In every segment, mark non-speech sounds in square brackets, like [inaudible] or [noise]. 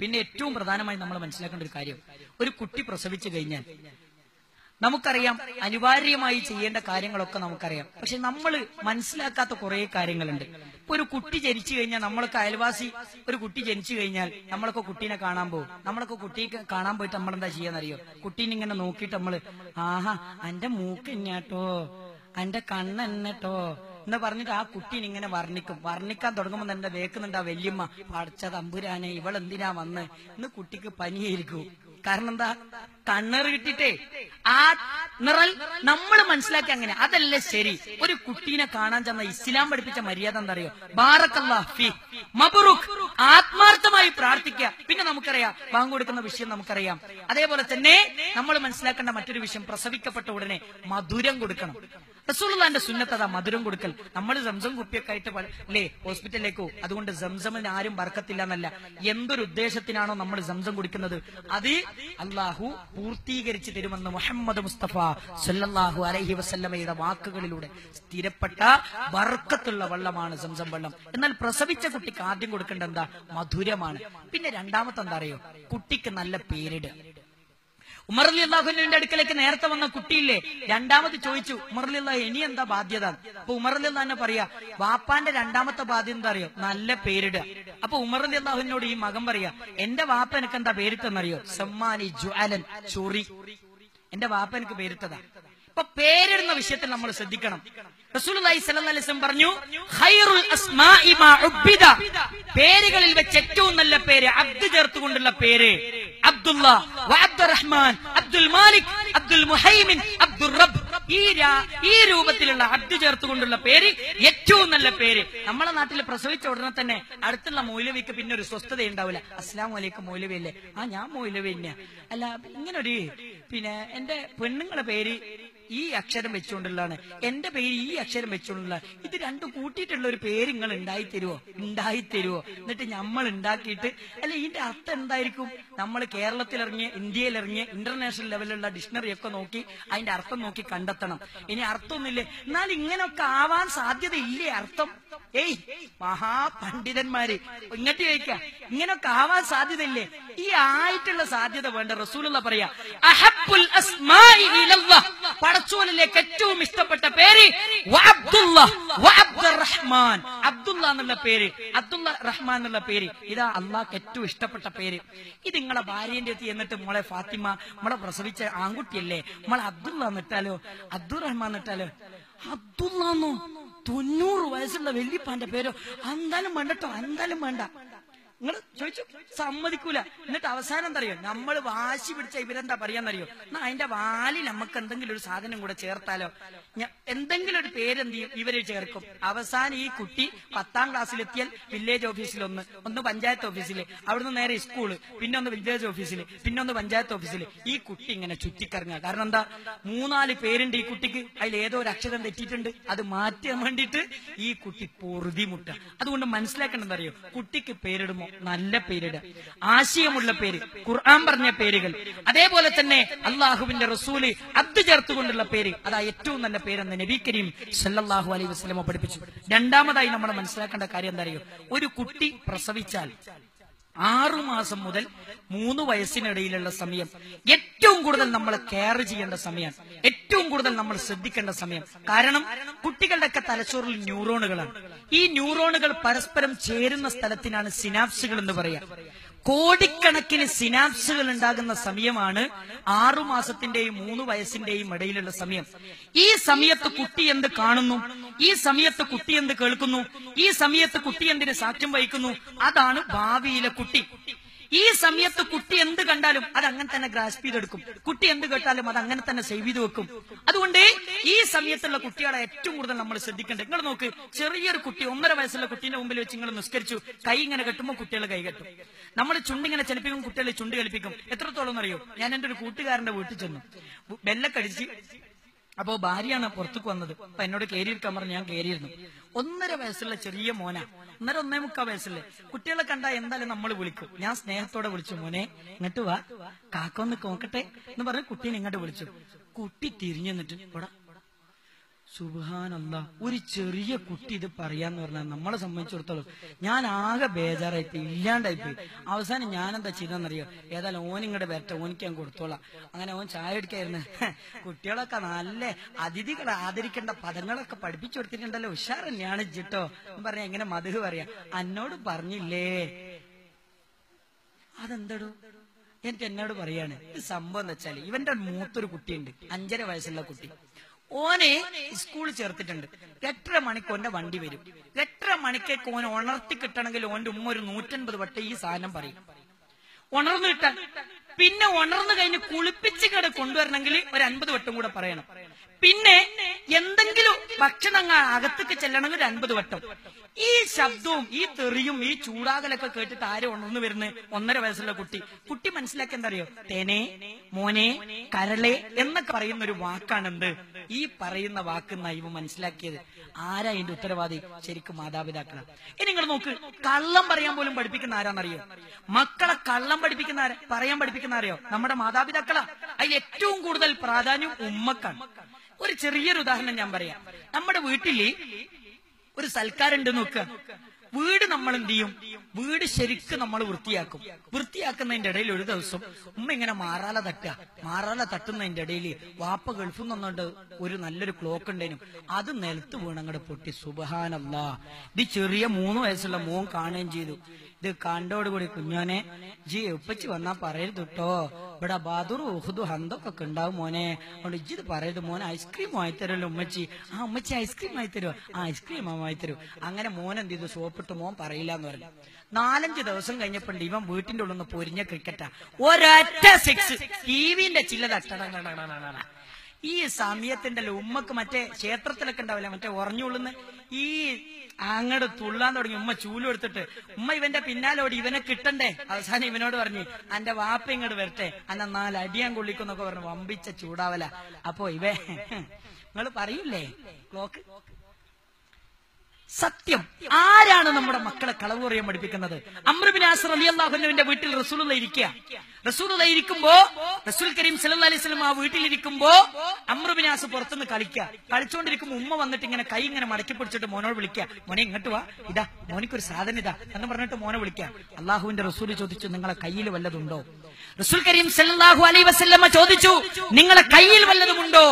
പിന്നെ ഏറ്റവും പ്രധാനമായി നമ്മൾ മനസ്സിലാക്കേണ്ട ഒരു കാര്യം. ഒരു കുട്ടി പ്രസവിച്ചു കഴിഞ്ഞാൽ നമുക്കറിയാം അനിവാര്യമായി ചെയ്യേണ്ട കാര്യങ്ങളൊക്കെ നമുക്കറിയാം. പക്ഷെ നമ്മൾ മനസ്സിലാക്കാത്ത കുറെ കാര്യങ്ങളുണ്ട്. ഇപ്പൊ ഒരു കുട്ടി ജനിച്ചു കഴിഞ്ഞാൽ നമ്മളൊക്കെ അയൽവാസി ഒരു കുട്ടി ജനിച്ചു കഴിഞ്ഞാൽ നമ്മളൊക്കെ കുട്ടീനെ കാണാൻ പോകും. നമ്മളൊക്കെ കുട്ടിയെ കാണാൻ പോയിട്ട് നമ്മൾ എന്താ ചെയ്യാന്നറിയോ? കുട്ടീനെ ഇങ്ങനെ നോക്കിയിട്ട് നമ്മൾ ആഹാ എന്റെ മൂക്ക് എന്നാട്ടോ എന്റെ കണ്ണെന്നെട്ടോ എന്ന് പറഞ്ഞിട്ട് ആ കുട്ടീനെ ഇങ്ങനെ വർണിക്കും. വർണിക്കാൻ തുടങ്ങുമ്പോൾ തന്നെ വേക്കുന്നുണ്ട് ആ വല്യമ്മ പഠിച്ച തമ്പുരാനെ ഇവളെന്തിനാ വന്ന്? ഇന്ന് കുട്ടിക്ക് പനിയായിരിക്കും. കാരണം എന്താ? കണ്ണർ കിട്ടിട്ടേ ആ നിറൽ നമ്മൾ മനസ്സിലാക്കി അങ്ങനെ. അതല്ല ശരി. ഒരു കുട്ടീനെ കാണാൻ ചെന്ന ഇസ്ലാം പഠിപ്പിച്ച മര്യാദ എന്താ അറിയോ ബാറക്കല്ലാ ഫി ആത്മാർത്ഥമായി പ്രാർത്ഥിക്കുക. പിന്നെ നമുക്കറിയാം ബാങ്ക് കൊടുക്കുന്ന വിഷയം നമുക്കറിയാം. അതേപോലെ തന്നെ നമ്മൾ മനസ്സിലാക്കേണ്ട മറ്റൊരു വിഷയം പ്രസവിക്കപ്പെട്ട ഉടനെ മധുരം കൊടുക്കണം. റസൂലുള്ളാന്റെ സുന്നത്തതാ മധുരം കൊടുക്കൽ. നമ്മൾ സംസം കുപ്പിയൊക്കെ ആയിട്ട് അല്ലേ ഹോസ്പിറ്റലിലേക്കോ. അതുകൊണ്ട് സംസമിന് ആരും ബർക്കത്തില്ല എന്നല്ല എന്തൊരു ഉദ്ദേശത്തിനാണോ നമ്മൾ സംസം കുടിക്കുന്നത്? അത് അള്ളാഹു പൂർത്തീകരിച്ചു തരുമെന്ന് മുഹമ്മദ് മുസ്തഫ സല്ലാഹു അലഹി വസല്ലമയുടെ വാക്കുകളിലൂടെ സ്ഥിരപ്പെട്ട വർക്കത്തുള്ള വെള്ളമാണ് സംസം വെള്ളം. എന്നാൽ പ്രസവിച്ച കുട്ടിക്ക് ആദ്യം കൊടുക്കേണ്ട എന്താ? മധുരമാണ്. പിന്നെ രണ്ടാമത്തെ എന്താ അറിയോ? കുട്ടിക്ക് നല്ല പേരിടുക ഉമർ അള്ളാഹുവിന്റെ അടുക്കലേക്ക് നേരത്തെ വന്ന കുട്ടിയില്ലേ? രണ്ടാമത് ചോദിച്ചു ഉമർ അലി ഇനി എന്താ ബാധ്യത? അപ്പൊ ഉമർ അലി തന്നെ പറയാ വാപ്പാന്റെ രണ്ടാമത്തെ ബാധ്യത എന്താ അറിയോ? നല്ല പേരിടുക. അപ്പൊ ഉമർ അള്ളാഹുവിനോട് ഈ മകൻ പറയാ എന്റെ വാപ്പ എനിക്ക് എന്താ പേരിട്ടെന്നറിയോ? സമ്മാനി ജ്വാലൻ ചൊറി. എന്റെ വാപ്പ എനിക്ക് പേരിട്ടതാ. ഇപ്പൊ പേരിടുന്ന വിഷയത്തിൽ നമ്മൾ ശ്രദ്ധിക്കണം. സ്വല്ലല്ലാഹി അലൈഹി പറഞ്ഞു പേരുകളിൽ വെച്ച് ഏറ്റവും നല്ല പേര് അബ്ദ് ചേർത്തുകൊണ്ടുള്ള പേര്. അബ്ദുള്ള അബ്ദുറഹ്മാൻ അബ്ദുൽ മാലിക് അബ്ദുൽ മുഹൈമിൻ അബ്ദുൽ റബ് ഈ രൂപത്തിലുള്ള അബ്ദു ചേർത്തുകൊണ്ടുള്ള പേര് ഏറ്റവും നല്ല പേര്. നമ്മളെ നാട്ടിൽ പ്രസവിച്ച ഉടനെ തന്നെ അടുത്തുള്ള മൗലവിക്ക് പിന്നെ ഒരു സ്വസ്ഥത ഉണ്ടാവില്ല. അസ്ലാം വലൈക്കും മൗലവി അല്ലേ? ആ ഞാൻ മൗലവി തന്നെയാ. അല്ല ഇങ്ങനൊരു പിന്നെ എന്റെ പെണ്ണുങ്ങളുടെ പേര് ഈ അക്ഷരം വെച്ചുകൊണ്ടുള്ളതാണ്. എന്റെ പേര് ഈ അക്ഷരം വെച്ചുകൊണ്ടുള്ളതാണ് ഇത് രണ്ടും കൂട്ടിയിട്ടുള്ള ഒരു പേര് നിങ്ങൾ ഉണ്ടായി തരുവോ ഉണ്ടായി തരുവോ എന്നിട്ട് നമ്മൾ ഉണ്ടാക്കിയിട്ട് അല്ലെ ഇതിന്റെ അർത്ഥം എന്തായിരിക്കും? നമ്മൾ കേരളത്തിൽ ഇറങ്ങിയ ഇന്ത്യയിൽ ഇന്റർനാഷണൽ ലെവലിലുള്ള ഡിക്ഷണറി ഒക്കെ നോക്കി അതിന്റെ അർത്ഥം നോക്കി കണ്ടെത്തണം. ഇനി അർത്ഥമൊന്നുമില്ലേ. എന്നാൽ ഇങ്ങനെയൊക്കെ ആവാൻ സാധ്യത ഇല്ലേ അർത്ഥം? ഏയ് മഹാപണ്ഡിതന്മാര് ഇങ്ങോട്ട് ചോദിക്ക. ഇങ്ങനൊക്കെ ആവാൻ സാധ്യതയില്ലേ? ഈ ആയിട്ടുള്ള സാധ്യത വേണ്ട. റസൂലുള്ള പറയാ അഹബ്ബുൽ അസ്മാഇ ഇലല്ലാഹ്. പടച്ചോനിലേക്ക് ഏറ്റവും ഇഷ്ടപ്പെട്ട പേര് റഹ്മാൻ അബ്ദുള്ള എന്നുള്ള പേര് അബ്ദുള്ള റഹ്മാൻ എന്നുള്ള പേര്. ഇതാ അള്ളാഹ്ക്ക് ഏറ്റവും ഇഷ്ടപ്പെട്ട പേര്. ഇത് നിങ്ങളെ ഭാര്യന്റെ അടുത്ത് എന്നിട്ട് മോളെ ഫാത്തിമ മോളെ പ്രസവിച്ച ആൺകുട്ടിയല്ലേ? മോളെ അബ്ദുള്ള എന്നിട്ടാലോ? അബ്ദുൾ റഹ്മാൻ എന്നിട്ടാലോ? അബ്ദുള്ളന്നോ? തൊണ്ണൂറ് വയസ്സുള്ള വെല്ലിപ്പാന്റെ പേരോ? എന്തായാലും വേണ്ടട്ടോ എന്തായാലും വേണ്ട. നിങ്ങൾ ചോദിച്ചു സമ്മതിക്കൂല. എന്നിട്ട് അവസാനം എന്താ അറിയോ? നമ്മൾ വാശി പിടിച്ച ഇവരെന്താ പറയാന്നറിയോ? എന്നാ അതിന്റെ വാലിൽ നമുക്ക് എന്തെങ്കിലും ഒരു സാധനം കൂടെ ചേർത്താലോ? എന്തെങ്കിലും ഒരു പേരെന്ത് ചെയ്യും? ഇവർ ചേർക്കും. അവസാനം ഈ കുട്ടി പത്താം ക്ലാസ്സിലെത്തിയാൽ വില്ലേജ് ഓഫീസിൽ ഒന്ന് ഒന്ന് പഞ്ചായത്ത് ഓഫീസിൽ അവിടുന്ന് നേരെ സ്കൂൾ പിന്നെ ഒന്ന് വില്ലേജ് ഓഫീസിൽ പിന്നെ ഒന്ന് പഞ്ചായത്ത് ഓഫീസിൽ ഈ കുട്ടി ഇങ്ങനെ ചുറ്റിക്കറങ്ങുക. കാരണം എന്താ? മൂന്നാൽ പേരുണ്ട് ഈ കുട്ടിക്ക്. അതിൽ ഏതോ ഒരു അക്ഷരം തെറ്റിയിട്ടുണ്ട്. അത് മാറ്റാൻ വേണ്ടിയിട്ട് ഈ കുട്ടി പൊറുതിമുട്ട അതുകൊണ്ട് അറിയോ? കുട്ടിക്ക് പേരിടുമ്പോ നല്ല പേരിടുക. ആശയമുള്ള പേര് ഖുർആൻ പറഞ്ഞ പേരുകൾ. അതേപോലെ തന്നെ അള്ളാഹുവിന്റെ റസൂൽ അത് ചേർത്തുകൊണ്ടുള്ള പേര്. അതാ ഏറ്റവും നല്ല പേരെന്ന് നബി കരീം സല്ലാഹു അലൈഹി വസ്ലമ പഠിപ്പിച്ചു. രണ്ടാമതായി നമ്മൾ മനസ്സിലാക്കേണ്ട കാര്യം എന്താ അറിയോ? ഒരു കുട്ടി പ്രസവിച്ചാൽ ആറു മാസം മുതൽ മൂന്ന് വയസ്സിനിടയിലുള്ള സമയം. ഏറ്റവും കൂടുതൽ നമ്മൾ കെയർ ചെയ്യേണ്ട സമയമാണ് ഏറ്റവും കൂടുതൽ നമ്മൾ ശ്രദ്ധിക്കേണ്ട സമയം. കാരണം കുട്ടികളുടെയൊക്കെ തലച്ചോറിൽ ന്യൂറോണുകളാണ് ഈ ന്യൂറോണുകൾ പരസ്പരം ചേരുന്ന സ്ഥലത്തിനാണ് സിനാപ്സുകൾ എന്ന് പറയാം. കോടിക്കണക്കിന് സിനാപ്സുകൾ ഉണ്ടാകുന്ന സമയമാണ് ആറു മാസത്തിന്റെയും മൂന്ന് വയസ്സിന്റെയും ഇടയിലുള്ള സമയം. ഈ സമയത്ത് കുട്ടി എന്ത് കാണുന്നു? ഈ സമയത്ത് കുട്ടി എന്ത് കേൾക്കുന്നു? ഈ സമയത്ത് കുട്ടി എന്തിന് സാക്ഷ്യം വഹിക്കുന്നു? അതാണ് ഭാവിയിലെ കുട്ടി. ഈ സമയത്ത് കുട്ടി എന്ത് കണ്ടാലും അത് അങ്ങനെ തന്നെ ഗ്രാസ്പ് ചെയ്തെടുക്കും. കുട്ടി എന്ത് കേട്ടാലും അത് അങ്ങനെ തന്നെ സേവ് ചെയ്ത് വെക്കും. അതുകൊണ്ട് ഈ സമയത്തുള്ള കുട്ടികളെ ഏറ്റവും കൂടുതൽ നമ്മൾ ശ്രദ്ധിക്കേണ്ടത് നിങ്ങൾ നോക്ക് ചെറിയൊരു കുട്ടി ഒന്നര വയസ്സുള്ള കുട്ടീന്റെ മുമ്പിൽ വെച്ച് നിങ്ങൾ നിസ്കരിച്ചു കൈ ഇങ്ങനെ കെട്ടുമ്പോൾ കുട്ടികൾ കൈ കെട്ടും. നമ്മൾ ചുണ്ടിങ്ങനെ ചലിപ്പിക്കും കുട്ടികളെ ചുണ്ട് കളിപ്പിക്കും. എത്രത്തോളം എന്നറിയോ? ഞാൻ എന്റെ ഒരു കൂട്ടുകാരന്റെ വീട്ടിൽ ചെന്നു. ബെല്ലക്കടിച്ച് അപ്പോ ഭാര്യയാണ് പുറത്തേക്ക് വന്നത്. അപ്പൊ എന്നോട് കയറിയിരിക്കാൻ പറഞ്ഞു ഞാൻ കയറിയിരുന്നു ഒന്നര വയസ്സുള്ള ചെറിയ മോന. ഒന്നര ഒന്നേ മുക്കാൽ വയസ്സല്ലേ കുട്ടികളെ കണ്ടാ എന്തായാലും നമ്മൾ വിളിക്കും. ഞാൻ സ്നേഹത്തോടെ വിളിച്ചു മോനെ ഇങ്ങോട്ട് വാ. കാക്ക ഒന്ന് നോക്കട്ടെ എന്ന് പറഞ്ഞ് കുട്ടീനെ ഇങ്ങോട്ട് വിളിച്ചു. കുട്ടി തിരിഞ്ഞു നിന്നിട്ട് ഇവിടെ സുബാനല്ല ഒരു ചെറിയ കുട്ടി ഇത് പറയാന്ന് പറഞ്ഞാൽ നമ്മളെ സംബന്ധിച്ചിടത്തോളം ഞാൻ ആകെ ബേജാറായിട്ട് ഇല്ലാണ്ടായിപ്പോയി. അവസാനം ഞാൻ എന്താ ചെയ്തെന്നറിയോ ഏതായാലും ഓൻ ഇങ്ങോട്ട് വരട്ടെ ഓനിക്ക് ഞാൻ കൊടുത്തോളാം. അങ്ങനെ ഓൻ ചായ എടുക്കായിരുന്നു [laughs] കുട്ടികളൊക്കെ നല്ല അതിഥികളെ ആദരിക്കേണ്ട പദങ്ങളൊക്കെ പഠിപ്പിച്ചു കൊടുത്തിട്ടുണ്ടല്ലോ. ഉഷാർ തന്നെയാണ് ജിട്ടോ പറഞ്ഞ എങ്ങനെ മധു പറയാ? എന്നോട് പറഞ്ഞില്ലേ? അതെന്തടോ? എന്നിട്ട് എന്നോട് പറയാണ് ഇത് സംഭവം എന്ന് വെച്ചാൽ ഇവന്റെ മൂത്തൊരു കുട്ടിയുണ്ട് അഞ്ചര വയസ്സുള്ള കുട്ടി. ഓനെ സ്കൂളിൽ ചേർത്തിട്ടുണ്ട്. എട്ടര മണിക്ക് ഓന്റെ വണ്ടി വരും. എട്ടര മണിക്കേക്ക് ഓനെ ഉണർത്തി കിട്ടണമെങ്കിൽ ഓന്റെ ഉമ്മ ഒരു നൂറ്റൻപത് വട്ടം ഈ സാധനം പറയും. ഉണർന്നു കിട്ടാൻ. പിന്നെ ഉണർന്നു കഴിഞ്ഞ് കുളിപ്പിച്ച് കട കൊണ്ടുവരണമെങ്കിൽ ഒരു അൻപത് വട്ടം കൂടെ പറയണം. പിന്നെ എന്തെങ്കിലും ഭക്ഷണങ്ങൾ അകത്തേക്ക് ചെല്ലണമെങ്കിൽ അൻപത് വട്ടം. ഈ ശബ്ദവും ഈ തെറിയും ഈ ചൂടാകലൊക്കെ കേട്ടിട്ട് ആരും ഉണർന്നു വരുന്ന? ഒന്നര വയസ്സുള്ള കുട്ടി. കുട്ടി മനസ്സിലാക്കി എന്തറിയോ? തേനെ മോനെ കരളെ എന്നൊക്കെ പറയുന്ന ഒരു വാക്കാണ് എന്ത് ഈ പറയുന്ന വാക്ക് നൈവ് മനസ്സിലാക്കിയത്? ആരാ ഇതിന്റെ ഉത്തരവാദി? ശരിക്കും മാതാപിതാക്കളാണ് ഇനി നിങ്ങൾ നോക്ക്. കള്ളം പറയാൻ പോലും പഠിപ്പിക്കുന്ന ആരാന്നറിയോ? മക്കളെ കള്ളം പഠിപ്പിക്കുന്ന ആരാ? പറയാൻ പഠിപ്പിക്കുന്ന ആരെയോ? നമ്മുടെ മാതാപിതാക്കളാ. അതിൽ ഏറ്റവും കൂടുതൽ പ്രാധാന്യം ഉമ്മക്കാണ്. ഒരു ചെറിയൊരു ഉദാഹരണം ഞാൻ പറയാം. നമ്മുടെ വീട്ടിൽ ഒരു സൽക്കാരുണ്ട് നോക്ക. വീട് നമ്മൾ എന്ത് ചെയ്യും? വീട് ശരിക്കും നമ്മൾ വൃത്തിയാക്കും. വൃത്തിയാക്കുന്നതിന്റെ ഇടയിൽ ഒരു ദിവസം ഉമ്മ ഇങ്ങനെ മാറാല തട്ടുക. മാറാല തട്ടുന്നതിന്റെ ഇടയിൽ വാപ്പ ഗൾഫിൽ നിന്നുകൊണ്ട് ഒരു നല്ലൊരു ക്ലോക്ക് ഉണ്ടേനും. അത് നിലത്ത് വീണങ്ങടെ പൊട്ടി. സുബഹാനല്ല. ഇത് ചെറിയ മൂന്ന് വയസ്സുള്ള മോൻ കാണുകയും ചെയ്തു. ഇത് കണ്ടോടുകൂടി കുഞ്ഞോനെ. ജി ഉപ്പച്ചി വന്നാ പറയരുത് കേട്ടോ ഇവിടെ ബാദൂർ ഉഹുദു ഹന്തൊക്കെ ഉണ്ടാവും മോനെ. അതുകൊണ്ട് ഇജ്ജി ഇത് പറയരുത് മോനെ. ഐസ്ക്രീം വാങ്ങി തരുമല്ലോ ഉമ്മച്ചി. ആ ഉമ്മച്ചി ഐസ്ക്രീം വാങ്ങി തരുമോ ആ ഐസ്ക്രീം വാങ്ങി തരൂ അങ്ങനെ മോൻ എന്ത് ചെയ്തു? സോപ്പിട്ട് മോൻ പറയില്ല എന്ന് പറഞ്ഞു. നാലഞ്ച് ദിവസം കഴിഞ്ഞപ്പോണ്ട് ഇവൻ വീട്ടിന്റെ ഉള്ളിൽ നിന്ന് പൊരിഞ്ഞ ക്രിക്കറ്റാ. ഒരൊറ്റ സിക്സ് ടി വിന്റെ ചില്ലത. ഈ സമയത്തിന്റെ ഉമ്മക്ക് മറ്റേ ക്ഷേത്രത്തിലൊക്കെ ഉണ്ടാവില്ല മറ്റേ ഉറഞ്ഞുള്ളുന്ന ഈ അങ്ങോട്ട് തുള്ളാൻ തുടങ്ങി ഉമ്മ ചൂലും എടുത്തിട്ട് ഉമ്മ ഇവന്റെ പിന്നാലോടി ഇവനെ കിട്ടണ്ടേ? അവസാനം ഇവനോട് പറഞ്ഞു അന്റെ വാപ്പ ഇങ്ങോട്ട് വരട്ടെ അന്ന നാല് അടിയാൻ കൊള്ളിക്കുന്നൊക്കെ പറഞ്ഞു വമ്പിച്ച ചൂടാവല. അപ്പോ ഇവ നിങ്ങൾ പറയൂലേ ക്ലോക്ക്? സത്യം. ആരാണ് നമ്മുടെ മക്കളെ കളവ് പറയാൻ പഠിപ്പിക്കുന്നത്? അമ്രബിൻ ആസർ അലി അള്ളാഹുവിന്റെ വീട്ടിൽ റസൂലുള്ള ഇരിക്കുക. റസൂലുള്ള ഇരിക്കുമ്പോ റസൂൽ കരീം സല്ലല്ലാഹു അലൈഹി വസല്ലം ആ വീട്ടിലിരിക്കുമ്പോ അമ്രബിനാസ് പുറത്തുനിന്ന് കളിക്കുക. കളിച്ചുകൊണ്ടിരിക്കുമ്പോ ഉമ്മ വന്നിട്ട് ഇങ്ങനെ കൈ ഇങ്ങനെ മടക്കി പിടിച്ചിട്ട് മോനോട് വിളിക്കുക. മോനെ ഇങ്ങോട്ട് വാ. ഇതാ മോനിക്കൊരു സാധനം ഇതാ എന്ന് പറഞ്ഞിട്ട് മോനെ വിളിക്കുക. അള്ളാഹുവിന്റെ റസൂൽ ചോദിച്ചു നിങ്ങളെ കയ്യിൽ വല്ലതുണ്ടോ? റസൂൽ കരീം സല്ലാഹു അലൈ വസ്ല്ലമ്മ ചോദിച്ചു നിങ്ങളെ കയ്യിൽ വല്ലതുമുണ്ടോ?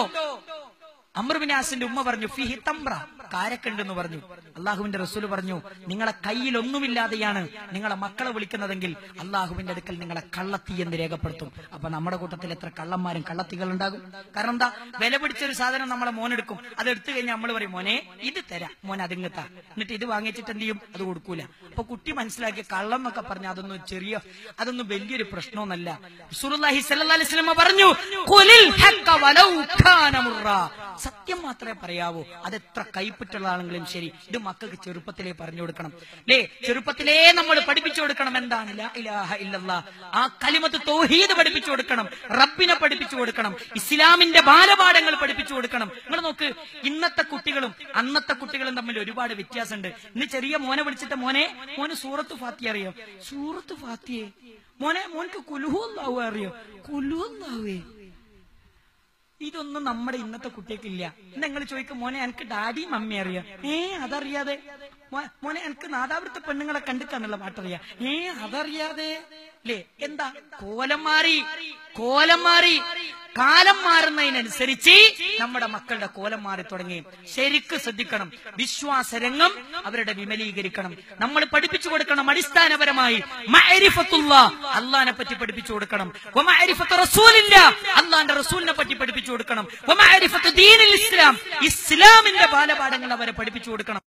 അമൃബിനാസിന്റെ ഉമ്മ പറഞ്ഞു ഫിഹി തമ്ര കാരക്കുണ്ടെന്ന് പറഞ്ഞു. അള്ളാഹുവിന്റെ റസൂൽ പറഞ്ഞു നിങ്ങളെ കയ്യിൽ ഒന്നുമില്ലാതെയാണ് നിങ്ങളെ മക്കളെ വിളിക്കുന്നതെങ്കിൽ അള്ളാഹുവിന്റെ അടുക്കൽ നിങ്ങളെ കള്ളത്തി എന്ന് രേഖപ്പെടുത്തും. അപ്പൊ നമ്മുടെ കൂട്ടത്തിൽ എത്ര കള്ളന്മാരും കള്ളത്തികൾ ഉണ്ടാകും കാരണം എന്താ? വില പിടിച്ചൊരു സാധനം നമ്മളെ മോനെടുക്കും അത് എടുത്തു കഴിഞ്ഞാൽ നമ്മൾ പറയും മോനെ ഇത് തരാം. മോൻ അതിങ്ങത്താ. എന്നിട്ട് ഇത് വാങ്ങിച്ചിട്ട് എന്ത് ചെയ്യും? അത് കൊടുക്കൂല. അപ്പൊ കുട്ടി മനസ്സിലാക്കിയ കള്ളം എന്നൊക്കെ പറഞ്ഞ അതൊന്നും ചെറിയ അതൊന്നും വലിയൊരു പ്രശ്നമൊന്നല്ല. പറഞ്ഞു സത്യം മാത്രമേ പറയാവൂ. അത് എത്ര കൈപ്പറ്റുള്ളതാണെങ്കിലും ശരി. ഇത് മക്കൾക്ക് ചെറുപ്പത്തിലേ പറഞ്ഞു കൊടുക്കണം. അല്ലേ ചെറുപ്പത്തിലേ നമ്മൾ പഠിപ്പിച്ചു കൊടുക്കണം. എന്താണ്? ഇലാഹ ആ കലിമത്ത് തൗഹീദ് പഠിപ്പിച്ചു കൊടുക്കണം. റബ്ബിനെ പഠിപ്പിച്ചു കൊടുക്കണം. ഇസ്ലാമിന്റെ ബാലപാഠങ്ങൾ പഠിപ്പിച്ചു കൊടുക്കണം. നിങ്ങൾ നോക്ക് ഇന്നത്തെ കുട്ടികളും അന്നത്തെ കുട്ടികളും തമ്മിൽ ഒരുപാട് വ്യത്യാസമുണ്ട്. ഇന്ന് ചെറിയ മോനെ വിളിച്ചിട്ട് മോനെ മോന് സൂറത്ത് ഫാത്തി അറിയോ? സൂറത്ത് ഫാത്തിയെ മോനെ മോനക്ക് കുലുഹു അറിയോ? കുലുഹുവേ ഇതൊന്നും നമ്മുടെ ഇന്നത്തെ കുട്ടികൾക്കില്ല. നിങ്ങൾ ചോദിക്കും മോനെ എനിക്ക് ഡാഡിയും മമ്മി അറിയാം. ഏ അതറിയാതെ. മോനെ എനിക്ക് നാദാവൃത്ത പെണ്ണുങ്ങളെ കണ്ടിട്ടാന്നുള്ള പാട്ടറിയാം. ഏ അതറിയാതെ. അല്ലേ? എന്താ? കോലം മാറി കോലം മാറി കാലം മാറുന്നതിനനുസരിച്ച് നമ്മുടെ മക്കളുടെ കോലം മാറി തുടങ്ങി. ശരിക്ക് ശ്രദ്ധിക്കണം. വിശ്വാസരംഗം അവരുടെ വിമലീകരിക്കണം. നമ്മൾ പഠിപ്പിച്ചു കൊടുക്കണം അടിസ്ഥാനപരമായി. അള്ളാനെ പറ്റി പഠിപ്പിച്ചു കൊടുക്കണം. അള്ളാന്റെ റസൂലിനെ പറ്റി പഠിപ്പിച്ചു കൊടുക്കണം. ഇസ്ലാം ഇസ്ലാമിന്റെ ബാലപാഠങ്ങൾ അവരെ പഠിപ്പിച്ചു കൊടുക്കണം.